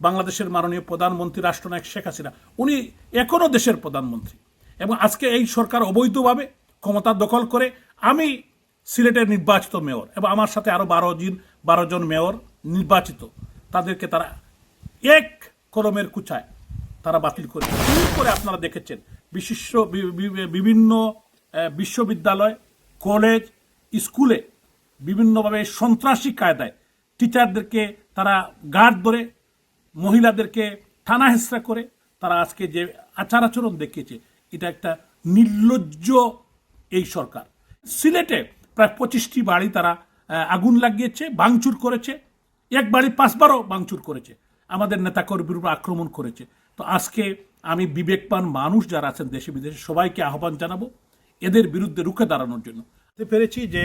বাংলাদেশের মাননীয় প্রধানমন্ত্রী রাষ্ট্রনায়ক শেখ হাসিনা, উনি এখনও দেশের প্রধানমন্ত্রী। এবং আজকে এই সরকার অবৈধভাবে ক্ষমতা দখল করে আমি সিলেটের নির্বাচিত মেয়র এবং আমার সাথে আরও বারো জন বারো জন মেয়র নির্বাচিত। তাদেরকে তারা এক কলমের কুচায় তারা বাতিল করে করে আপনারা দেখেছেন? বিশিষ্ট বিভিন্ন বিশ্ববিদ্যালয়, কলেজ, স্কুলে বিভিন্নভাবে সন্ত্রাসী কায়দায় টিচারদেরকে তারা গার্ড ধরে মহিলাদেরকে টানা হেসরা করে তারা আজকে যে আচার আচরণ দেখিয়েছে, এটা একটা নির্লজ্জ এই সরকার। সিলেটে প্রায় পঁচিশটি বাড়ি তারা আগুন লাগিয়েছে, ভাঙচুর করেছে। এক বাড়ি পাঁচবারও ভাঙচুর করেছে। আমাদের নেতাকর্মীর উপর আক্রমণ করেছে। তো আজকে আমি বিবেকবান মানুষ যারা আছেন দেশে বিদেশে, সবাইকে আহ্বান জানাব এদের বিরুদ্ধে রুখে দাঁড়ানোর জন্য। পেরেছি যে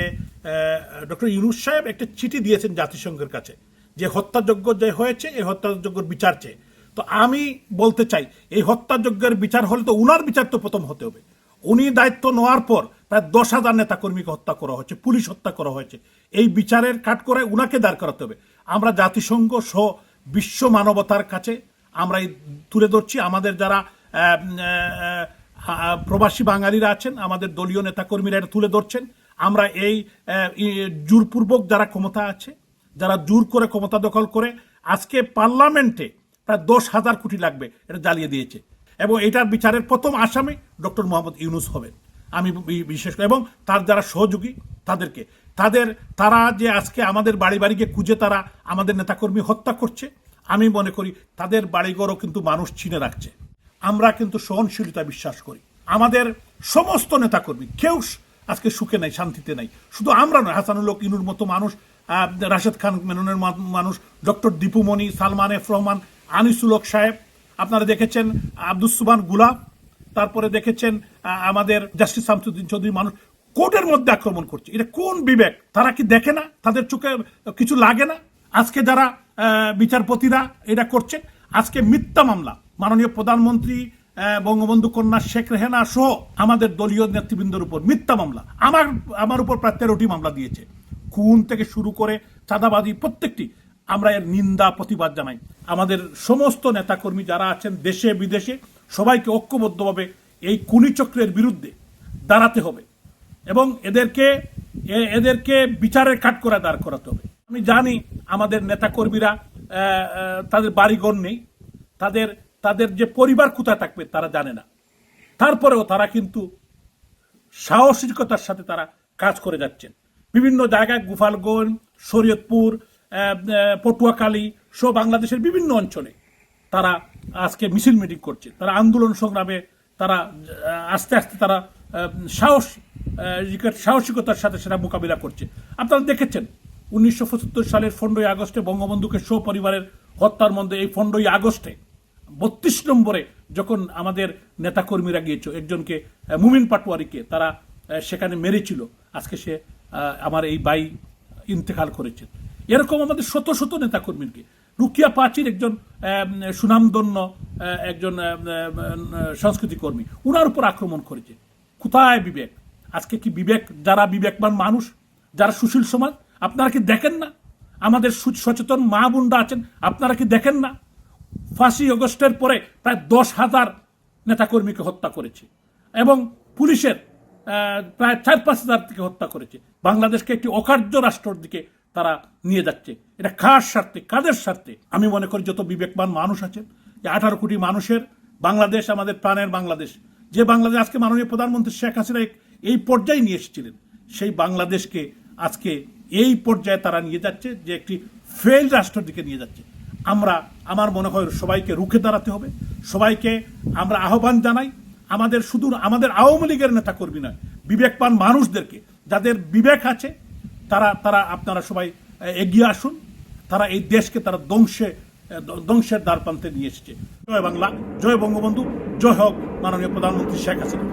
ডক্টর ইউনুস সাহেব একটা চিঠি দিয়েছেন জাতিসংঘের কাছে। যে হত্যাযজ্ঞ যে হয়েছে, এই হত্যাযজ্ঞের বিচার চেয়ে। তো আমি বলতে চাই, এই হত্যাযজ্ঞের বিচার হলে তো উনার বিচার তো প্রথম হতে হবে। উনি দায়িত্ব নেওয়ার পর প্রায় দশ হাজার নেতাকর্মীকে হত্যা করা হয়েছে, পুলিশ হত্যা করা হয়েছে। এই বিচারের কাঠ করে উনাকে দাঁড় করাতে হবে। আমরা জাতিসংঘ সহ বিশ্ব মানবতার কাছে আমরা তুলে ধরছি। আমাদের যারা প্রবাসী বাঙালিরা আছেন, আমাদের দলীয় নেতাকর্মীরা এটা তুলে ধরছেন। আমরা এই জোরপূর্বক যারা ক্ষমতা আছে যারা জোর করে ক্ষমতা দখল করে, আজকে পার্লামেন্টে প্রায় দশ হাজার কোটি লাগবে, এটা জ্বালিয়ে দিয়েছে। এবং এটার বিচারের প্রথম আসামি ডক্টর মোহাম্মদ ইউনুস হবেন। আমি বিশেষ করে, এবং তার যারা সহযোগী, তাদেরকে। তাদের, তারা যে আজকে আমাদের বাড়ি বাড়ি গিয়ে খুঁজে তারা আমাদের নেতাকর্মী হত্যা করছে, আমি মনে করি তাদের বাড়িঘরও কিন্তু মানুষ চিনে রাখছে। আমরা কিন্তু সহনশীলতা বিশ্বাস করি। আমাদের সমস্ত নেতাকর্মী, কেউ আজকে সুখে নাই, শান্তিতে নাই। শুধু আমরা নয় হাসানুল হক ইনুর মতো মানুষ রাশেদ খান মেননের মানুষ, ডক্টর দীপুমণি সালমান এফ রহমান, আনিসুল হক সাহেব। আপনারা দেখেছেন আব্দুস সুবান গুলাব তারপরে দেখেছেন আমাদের জাস্টিস শামসুদ্দিন চৌধুরী মানুষ। কোর্টের মধ্যে আক্রমণ করছে। এটা কোন বিবেক? তারা কি দেখে না? তাদের চোখে কিছু লাগে না? আজকে যারা বিচারপতিরা এটা করছেন, আজকে মিথ্যা মামলা। মাননীয় প্রধানমন্ত্রী বঙ্গবন্ধু কন্যা শেখ রেহানা সহ আমাদের দলীয় নেতৃবৃন্দের উপর মিথ্যা মামলা। আমার আমার উপর প্রায় তেরোটি মামলা দিয়েছে। খুন থেকে শুরু করে চাঁদাবাজি প্রত্যেকটি, আমরা এর নিন্দা, প্রতিবাদ জানাই। আমাদের সমস্ত নেতাকর্মী যারা আছেন দেশে, বিদেশে, সবাইকে ঐক্যবদ্ধভাবে এই কুনি চক্রের বিরুদ্ধে দাঁড়াতে হবে এবং এদেরকে এদেরকে বিচারের কাঠ করে দাঁড় করাতে হবে। আমি জানি আমাদের নেতাকর্মীরা তাদের বাড়িঘর নেই, তাদের তাদের যে পরিবার কোথায় থাকবে তারা জানে না। তারপরেও তারা কিন্তু সাহসিকতার সাথে তারা কাজ করে যাচ্ছেন। বিভিন্ন জায়গায় গোপালগঞ্জ, শরীয়তপুর পটুয়াখালী সহ বাংলাদেশের বিভিন্ন অঞ্চলে তারা আজকে মিছিল মিটিং করছে। তারা আন্দোলন সংগ্রামে তারা আস্তে আস্তে তারা সাহস সাহসিকতার সাথে সেটা মোকাবিলা করছে। আপনারা দেখেছেন, উনিশশো পঁচাত্তর সালের পনেরোই আগস্টে বঙ্গবন্ধুকে সপরিবারের হত্যার মধ্যে এই পনেরোই আগস্টে বত্রিশ নম্বরে যখন আমাদের নেতাকর্মীরা গিয়েছিল, একজনকে মুমিন পাটোয়ারিকে তারা সেখানে মেরেছিল। আজকে সে আমার এই বাই ইন্তেকাল করেছেন। এরকম আমাদের শত শত নেতাকর্মীকে। রুকিয়া পাচির একজন সুনামধন্য একজন সংস্কৃতি কর্মী। উনার উপর আক্রমণ করেছে। কোথায় বিবেক? আজকে কি বিবেক? যারা বিবেকবান মানুষ, যারা সুশীল সমাজ, আপনারা কি দেখেন না? আমাদের সচেতন মা বোনরা আছেন, আপনারা কি দেখেন না? ফাঁসি অগস্টের পরে প্রায় দশ হাজার নেতাকর্মীকে হত্যা করেছে। এবং পুলিশের প্রায় চার পাঁচ হাজার থেকে হত্যা করেছে। বাংলাদেশকে একটি অকার্য রাষ্ট্রের দিকে তারা নিয়ে যাচ্ছে। এটা কার স্বার্থে, কাদের স্বার্থে? আমি মনে করি যত বিবেকবান মানুষ আছেন, যে আঠারো কোটি মানুষের বাংলাদেশ, আমাদের প্রাণের বাংলাদেশ, যে বাংলাদেশ আজকে মাননীয় প্রধানমন্ত্রী শেখ হাসিনা এই পর্যায়ে নিয়ে এসেছিলেন, সেই বাংলাদেশকে আজকে এই পর্যায়ে তারা নিয়ে যাচ্ছে, যে একটি ফেল রাষ্ট্রের দিকে নিয়ে যাচ্ছে। আমরা, আমার মনে হয় সবাইকে রুখে দাঁড়াতে হবে। সবাইকে আমরা আহ্বান জানাই আমাদের শুধু আমাদের আওয়ামী লীগের নেতা কর্মী নয়, বিবেকবান মানুষদেরকে, যাদের বিবেক আছে, তারা তারা আপনারা সবাই এগিয়ে আসুন। তারা এই দেশকে তারা ধ্বংসে ধ্বংসের দ্বার প্রান্তে নিয়ে এসেছে। জয় বাংলা, জয় বঙ্গবন্ধু, জয় হোক মাননীয় প্রধানমন্ত্রী শেখ হাসিনা।